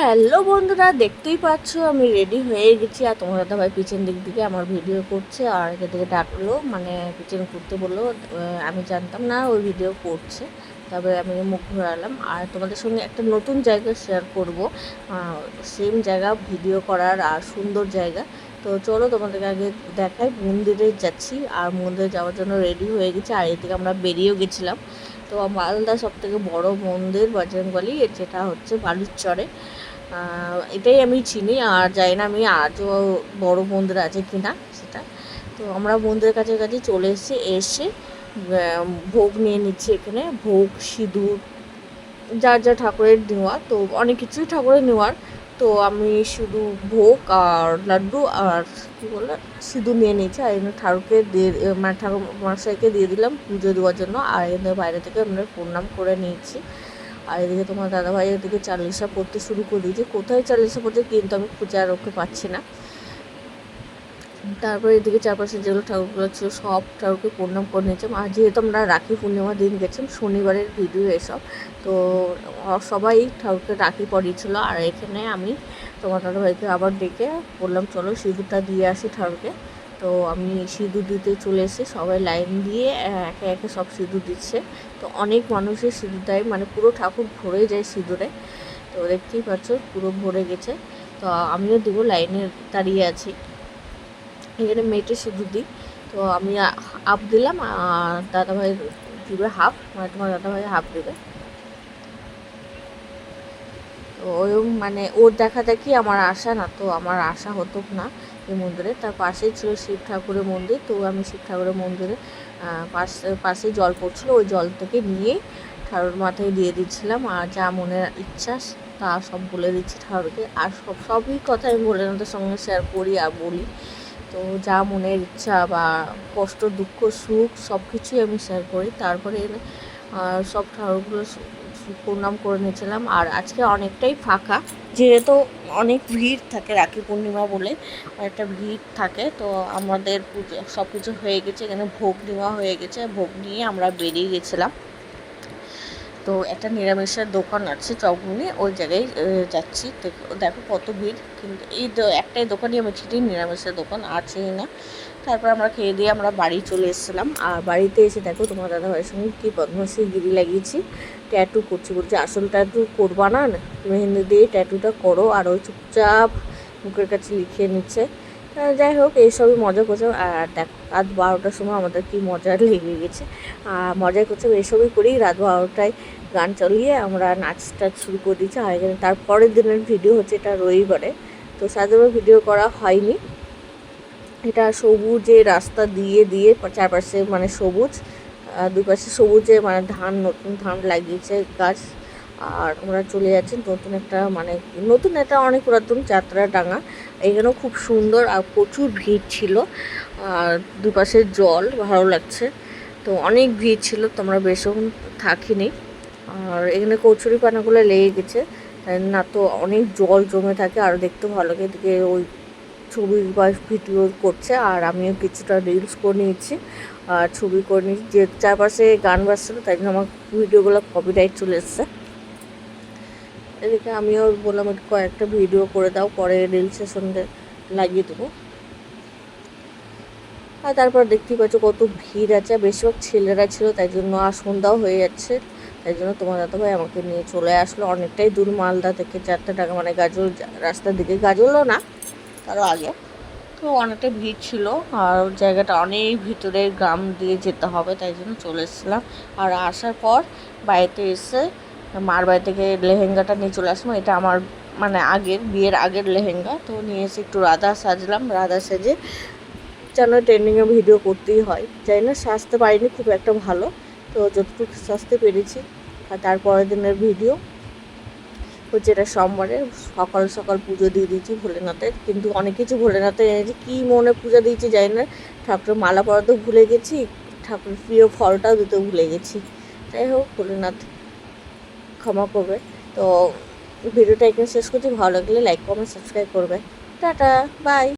Hello বন্ধুরা, দেখতেই পাচ্ছ, আমি রেডি হয়ে গেছি। আর তোমার দাদা ভাই পিছন দিক থেকে আমার ভিডিও করছে আর এদিকে ডাকলো। মানে পিছন করতে বলল আমি জানতাম না ওই ভিডিও করছে। তবে আমি মুখ ঘোরালাম। আর তোমাদের সঙ্গে একটা নতুন জায়গা শেয়ার করব। সেম জায়গা ভিডিও করার আর সুন্দর জায়গা। তো চলো তোমাদেরকে আগে দেখাই। মন্দিরে যাচ্ছি আর মন্দিরে যাওয়ার জন্য রেডি হয়ে গেছি। আর এদিকে আমরা বেরিয়েও গেছিলাম। তো মালদা সব থেকে বড় মন্দির, বজরংবলী, যেটা হচ্ছে বালুচরে। এটাই আমি চিনি আর জানি না আমি আজও বড় মন্দির আছে কিনা সেটা। তো আমরা মন্দিরের কাছে কাছে চলে এসেছি, এসে ভোগ নিয়ে নিচ্ছি এখানে, ভোগ, সিঁদুর, যার যা ঠাকুরের নেওয়া, তো অনেক কিছুই ঠাকুরের নেওয়ার। তো আমি শুধু ভোগ আর লাড্ডু আর কী বলে, সিঁদুর নিয়ে নিয়েছি। আর এখানে ঠাকুরকে দিয়ে মানে ঠাকুর মশাইকে দিয়ে দিলাম পুজো দেওয়ার জন্য। আর এখানে বাইরে থেকে আমরা প্রণাম করে নিয়েছি। আর এদিকে তোমার দাদাভাই এদিকে চালিশা পড়তে শুরু করে দিয়েছে। কোথায় চালিশা পড়ছে কিন্তু আমি খুঁজে আর ওকে পাচ্ছি না। তারপরে এদিকে চারপাশে যেগুলো ঠাকুরগুলো ছিল সব ঠাকুরকে প্রণাম করে নিয়েছিলাম আর যেহেতু আমরা রাখি পূর্ণিমার দিন গেছিলাম, শনিবারের ভিডিও এসব, তো সবাই ঠাকুরকে রাখি পরিয়েছিল। আর এখানে আমি তোমার দাদাভাইকে আবার ডেকে বললাম, চলো সিঁদুরটা দিয়ে আসি ঠাকুরকে। তো আমি সিঁদুর দিতে চলে এসেছি। সবাই লাইন দিয়ে একে একে সব সিঁদুর দিচ্ছে। তো অনেক মানুষের সিঁদুর দেয় মানে পুরো ঠাকুর ভরে যায় সিঁদুরে। তো দেখতেই পাচ্ছ, পুরো ভরে গেছে। তো আমিও দেবো, লাইনে দাঁড়িয়ে আছি। এখানে মেয়েটে সিঁদুর দিই। তো আমি হাফ দিলাম, আর দাদাভাই দিবে হাফ মানে তোমার দাদাভাই হাফ দেবে। ওই মানে ওর দেখা দেখি আমার আশা না, তো আমার আশা হতো না এই মন্দিরে। তার পাশেই ছিল শিব ঠাকুরের মন্দির, তো আমি শিব ঠাকুরের মন্দিরে পাশে, পাশেই জল পড়ছিলো, ওই জল থেকে নিয়ে ঠাকুর মাথায় দিয়ে দিচ্ছিলাম। আর যা মনের ইচ্ছা তা সব বলে দিচ্ছি ঠাকুরকে। আর সব, সবই কথা আমি ভোলেনাথের সঙ্গে শেয়ার করি আর বলি। তো যা মনের ইচ্ছা বা কষ্ট, দুঃখ, সুখ সব কিছুই আমি শেয়ার করি। তারপরে সব ঠাকুরগুলো প্রণাম করে নিয়েছিলাম। আর আজকে অনেকটাই ফাঁকা, যেহেতু অনেক ভিড় থাকে রাখি পূর্ণিমা বলে একটা ভিড় থাকে। তো আমাদের পুজো, সব কিছু হয়ে গেছে, এখানে ভোগ নেওয়া হয়ে গেছে। ভোগ নিয়ে আমরা বেরিয়ে গেছিলাম। তো একটা নিরামিষের দোকান আছে চকগুনি ওই জায়গায় যাচ্ছি। দেখো কত ভিড়, কিন্তু এই একটাই দোকানই আমি চিনি, নিরামিষের দোকান আছেই না। তারপর আমরা খেয়ে দিয়ে আমরা বাড়ি চলে এসেছিলাম। আর বাড়িতে এসে দেখো তোমার দাদা ভাইয়ের সঙ্গে কী বদমাসি গিরি লাগিয়েছি, ট্যাটু করছি। বলছি, আসল ট্যাটু করবা না মেহেন্দি দিয়ে ট্যাটুটা করো। আর ওই চুপচাপ মুখের কাছে লিখিয়ে নিচ্ছে। যাই হোক এইসবই মজা করছে আর দেখো, রাত বারোটার সময় আমাদের কি মজা লেগে গেছে। আর মজা করছে এসবই করি। রাত বারোটায় গান চালিয়ে আমরা নাচ টাচ শুরু করে দিচ্ছি আর এখানে তারপরের দিনের ভিডিও হচ্ছে এটা রবিবারে। তো সাধারণ ভিডিও করা হয়নি। এটা সবুজে রাস্তা দিয়ে দিয়ে চারপাশে মানে সবুজ। দুই সবুজে মানে ধান, নতুন ধান লাগিয়েছে গাছ। আর আমরা চলে যাচ্ছেন নতুন একটা মানে নতুন একটা অনেক পুরাতন যাত্রা ডাঙা এখানেও খুব সুন্দর আর প্রচুর ভিড় ছিল। আর দুপাশে জল, ভালো লাগছে। তো অনেক ভিড় ছিল, তোমরা বেশিক্ষণ থাকিনি। আর এখানে কচুরি পানাগুলো লেগে গেছে। না, তো অনেক জল জমে থাকে আর দেখতে ভালো লাগে। এদিকে ওই ছবি বা ভিডিও করছে আর আমিও কিছুটা রিলস করে নিয়েছি। আর ছবি করে নিয়েছি। যে চারপাশে গান বাজছিল, তাই জন্য আমার ভিডিওগুলো কপিরাইট চলে এসছে। এদিকে আমিও বললাম, একটু কয়েকটা ভিডিও করে দাও, পরে রিলসের সঙ্গে লাগিয়ে দেবো। আর তারপর দেখতেই পাচ্ছ কত ভিড় আছে বেশিরভাগ ছেলেরা ছিল, তাই জন্য আর সন্ধ্যাও হয়ে যাচ্ছে। তাই জন্য তোমার দাদা ভাই আমাকে নিয়ে চলে আসলো। অনেকটাই দূর মালদা থেকে, চারটে টাকা মানে গাজল, রাস্তার দিকে গাজলও না, তারও আগে। তো অনেকটা ভিড় ছিল, আর জায়গাটা অনেক ভিতরে গ্রাম দিয়ে যেতে হবে, তাই জন্য চলে এসেছিলাম। আর আসার পর বাড়িতে এসে মার বাড়ি থেকে লেহেঙ্গাটা নিয়ে চলে আসলাম। এটা আমার মানে আগের, বিয়ের আগের লেহেঙ্গা। তো নিয়ে এসে একটু রাধা সাজলাম, রাধা সেজে। যেন ট্রেন্ডিংয়ে ভিডিও করতেই হয়। যাই না, সাজতে পারিনি, খুব একটা ভালো। তো যতটুকু সাজতে পেরেছি। আর তারপরের দিনের ভিডিও হচ্ছে এটা সোমবারে। সকাল সকাল পুজো দিয়ে দিয়েছি ভোলেনাথের। কিন্তু অনেক কিছু ভোলেনাথের এনেছি। কী মনে পূজা দিয়েছি জানি না। ঠাকুরের মালা পরাতেও ভুলে গেছি। ঠাকুরের প্রিয় ফলটাও দিতে ভুলে গেছি। যাই হোক, ভোলেনাথ ক্ষমা করবে। তো ভিডিওটা এখানে শেষ করছি। ভালো লাগলে লাইক কমেন্ট সাবস্ক্রাইব করবে। Tata bye